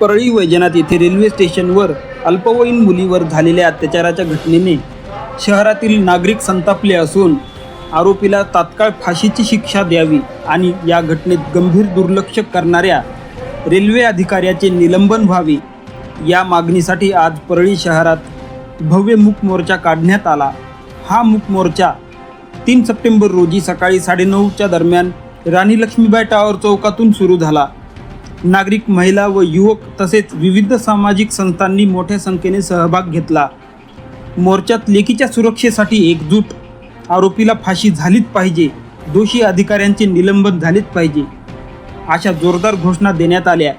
परळी वैजनाथ येथे रेल्वे स्टेशनवर अल्पवयीन मुलीवर झालेल्या अत्याचाराच्या घटनेने शहरातील नागरिक संतापले असून आरोपीला तात्काळ फाशीची शिक्षा द्यावी आणि या घटनेत गंभीर दुर्लक्ष करणाऱ्या रेल्वे अधिकाऱ्याचे निलंबन व्हावे या मागणीसाठी आज परळी शहरात भव्य मूक मोर्चा काढण्यात आला. हा मूक मोर्चा तीन सप्टेंबर रोजी सकाळी साडेनऊच्या दरम्यान राणी लक्ष्मीबाई टावर चौकातून सुरू झाला. नागरिक महिला व युवक तसेच विविध सामाजिक संस्थांनी मोठ्या संख्येने सहभाग घेतला. मोर्चात लेकीच्या सुरक्षेसाठी एकजूट आरोपीला फाशी झालीच पाहिजे दोषी अधिकाऱ्यांचे निलंबन झालेच पाहिजे अशा जोरदार घोषणा देण्यात आल्या.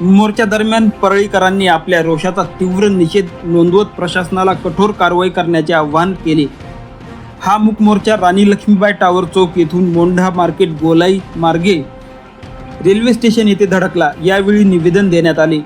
मोर्चा दरम्यान परळीकरांनी आपल्या रोषाचा तीव्र निषेध नोंदवत प्रशासनाला कठोर कारवाई करण्याचे आवाहन केले. हा मूक मोर्चा राणी लक्ष्मीबाई टावर चौक येथून मोंढा मार्केट गोलाई मार्गे रेल्वे स्टेशन येथे धडकला. यावेळी निवेदन देण्यात आले.